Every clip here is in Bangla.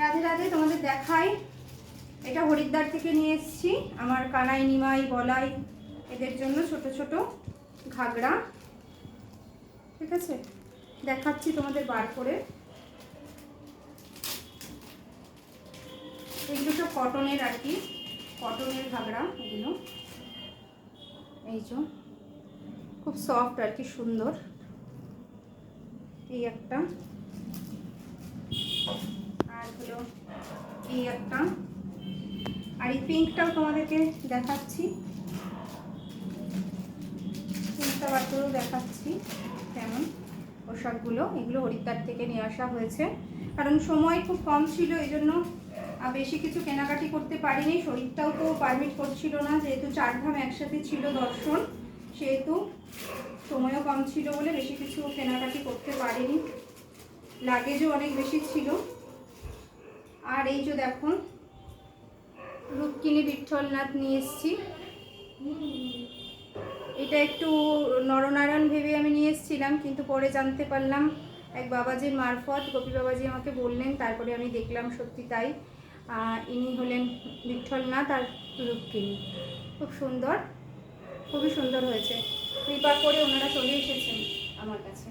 রাধে রাধে, তোমাদের দেখাই। এটা হরিদ্বার থেকে নিয়ে এসেছি। আমার কানাই, নিমাই, বলাই, এদের জন্য ছোট ছোট ঘাগরা। ঠিক আছে? দেখাচ্ছি তোমাদের বার করে। এগুলো সব কটনের আর কি, কটনের ঘাগরা এগুলো। এই যে, খুব সফট আর কি, সুন্দর। এই একটা। আর হলো এই আর এই পিঙ্কটাও তোমাদেরকে দেখাচ্ছি। পিঙ্কটা বার করেও দেখাচ্ছি, কেমন? পোশাকগুলো, এগুলো হরিদ্বার থেকে নিয়ে আসা হয়েছে। কারণ সময় খুব কম ছিল, এই জন্য বেশি কিছু কেনাকাটি করতে পারিনি। শরীরটাও তো পারমিট করছিল না, যেহেতু চারধাম একসাথে ছিল দর্শন, সেহেতু সময়ও কম ছিল বলে বেশি কিছু কেনাকাটি করতে পারিনি। লাগেজও অনেক বেশি ছিল। আর এই যে দেখুন রূপকিনী বিঠলনাথ নিয়ে এসেছি। এটা একটু নরনারায়ণ ভেবে আমি নিয়ে এসেছিলাম, কিন্তু পরে জানতে পারলাম এক বাবাজির মারফত। গোপী বাবাজি আমাকে বললেন, তারপরে আমি দেখলাম সত্যি তাই। ইনি হলেন বিঠ্ঠলনাথ আর রূপকিনী খুব সুন্দর, খুবই সুন্দর হয়েছে। কৃপা করে ওনারা চলে এসেছেন আমার কাছে।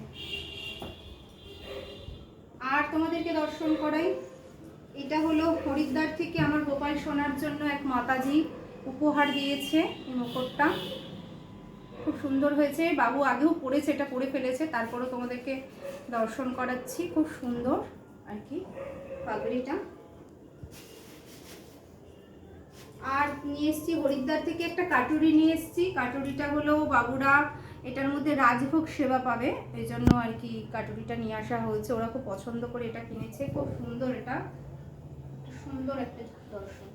আর তোমাদেরকে দর্শন করাই এটা হলো হরিদ্বার থেকে আমার গোপাল সোনার জন্য এক মাতাজি উপহার দিয়েছে এই মুকুটটা। খুব সুন্দর হয়েছে। বাবু আগেও পড়েছে, এটা পরে ফেলেছে, তারপরেও তোমাদেরকে দর্শন করাচ্ছি। খুব সুন্দর আর কি পাগড়িটা। আর নিয়ে এসেছি হরিদ্বার থেকে একটা কাটুরি নিয়ে এসেছি। কাটুরিটা হলো বাবুরা এটার মধ্যে রাজভোগ সেবা পাবে, এই জন্য আর কি কাটুরিটা নিয়ে আসা হয়েছে। ওরা খুব পছন্দ করে এটা কিনেছে। খুব সুন্দর এটা। সুন্দর একটা দর্শন।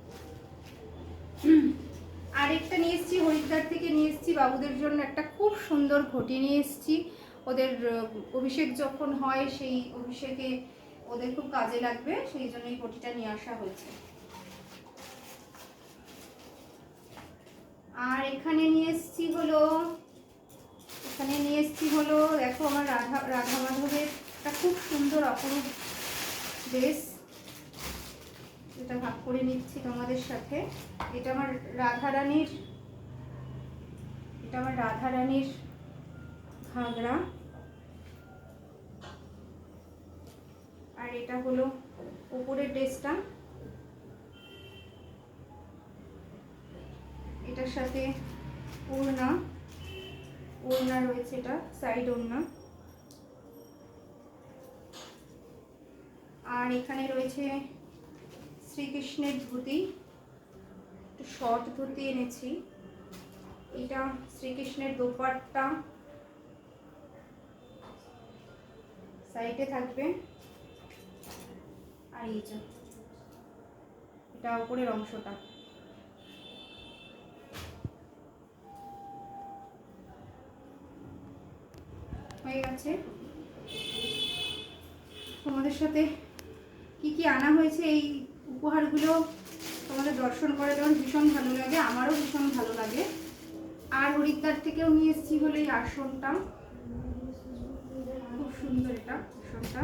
আরেকটা নিয়ে এসেছি, হরিদ্বার থেকে নিয়ে এসেছি। বাবুদের জন্য একটা খুব সুন্দর ঘটি নিয়ে এসেছি। ওদের অভিষেক যখন হয়, সেই অভিষেকে ওদের খুব কাজে লাগবে। সেই জন্য এই ঘটিটা নিয়ে আসা হয়েছে। আর এখানে নিয়ে এসেছি হলো, এখানে নিয়ে এসেছি হলো, দেখো আমার রাধা রাধা মাধবের একটা খুব সুন্দর অপরূপ ড্রেস। এটা ভাগ করে নিচ্ছি তোমাদের সাথে। এটা আমার রাধারানীর, এটা আমার রাধারানীর ঘাগরা। আর এটা হলো উপরের ড্রেসটা। এটার সাথে ওড়না ওড়না রয়েছে এটা সাইড ওড়না। আর এখানে রয়েছে শ্রীকৃষ্ণের ধুতি, একটু শর্ট ধুতি এনেছি। এটা শ্রীকৃষ্ণের দোপাট্টা। সাইডে থাকবে। আর এই যে, এটা উপরের অংশটা। হয়ে গেছে। তোমাদের সাথে কি কি আনা হয়েছে এই উপহারগুলো তোমাদের দর্শন করে যেমন ভীষণ ভালো লাগে আমারও ভীষণ ভালো লাগে। আর হরিদ্বার থেকেও নিয়ে এসেছি হলো এই আসনটা। খুব সুন্দর এটা আসনটা।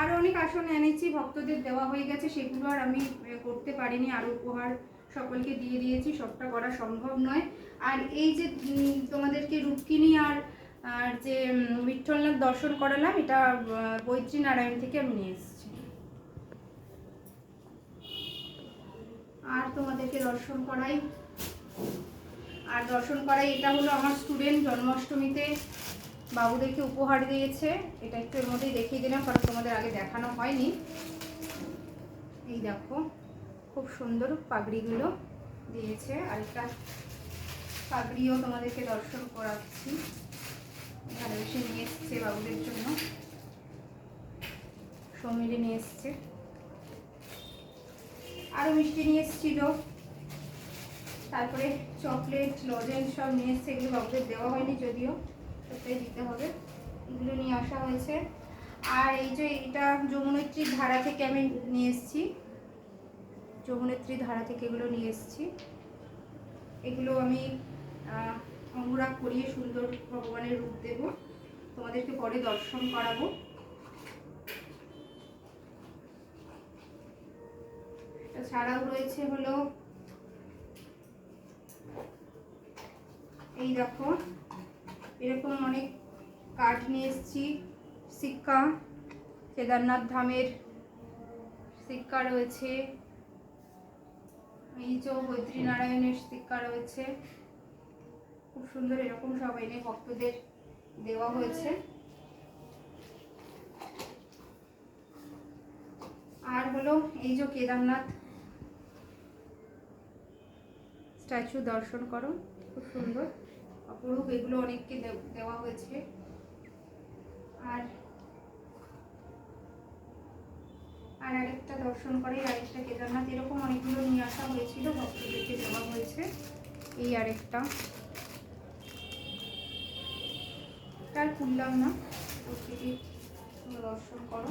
আরও অনেক আসন এনেছি ভক্তদের দেওয়া হয়ে গেছে সেগুলো আর আমি করতে পারিনি। আরও উপহার সকলকে দিয়ে দিয়েছি সবটা করা সম্ভব নয়। আর এই যে তোমাদেরকে রূপকিনী আর আর যে উম, বিঠ্ঠলনাথ দর্শন করালাম এটা বৈত্রী নারায়ণ থেকে আমি নিয়ে এসেছি। আর তোমাদেরকে দর্শন করাই। আর দর্শন করাই, এটা হলো আমার স্টুডেন্ট জন্মাষ্টমীতে। বাবুদেরকে উপহার দিয়েছে। এটা একটু এর মধ্যেই দেখিয়ে দিলাম, কারণ তোমাদের আগে দেখানো হয়নি। এই দেখো, খুব সুন্দর পাগড়িগুলো দিয়েছে। আর একটা পাগড়িও তোমাদেরকে দর্শন করাচ্ছি। ভালোবেসে নিয়ে এসছে বাবুদের জন্য। সমীরে নিয়ে এসছে। আরও মিষ্টি নিয়ে এসেছিল। তারপরে চকলেট লজেন্স সব নিয়ে এসছে এগুলো বাবুদের দেওয়া হয়নি যদিও সবটাই দিতে হবে। এগুলো নিয়ে আসা হয়েছে। আর এই যে এটা যমুনেত্রীর ধারা থেকে আমি নিয়ে এসেছি। যমুনেত্রীর ধারা থেকে এগুলো নিয়ে এসেছি। এগুলো আমি আহ, করিয়ে সুন্দর ভগবানের রূপ দেব। তোমাদেরকে পরে দর্শন করাবো। ছাড়াও রয়েছে হলো এই দেখো, এরকম অনেক কাঠ নিয়ে এসেছি। সিক্কা, কেদারনাথ ধামের সিক্কা রয়েছে। এই যে বৈদ্রীনারায়ণের সিক্কা রয়েছে। খুব সুন্দর এরকম সব এনে ভক্তদের দেওয়া হয়েছে। আর হলো এই যে কেদারনাথ স্ট্যাচু দর্শন করো, খুব সুন্দর। অপরূপ, এগুলো অনেককে দেওয়া হয়েছে। আর আর আরেকটা দর্শন করে, আরেকটা কেদারনাথ। এরকম অনেকগুলো নিয়ে আসা হয়েছিল, ভক্তদেরকে দেওয়া হয়েছে। এই আরেকটা। আর খুললাম না দর্শন করো।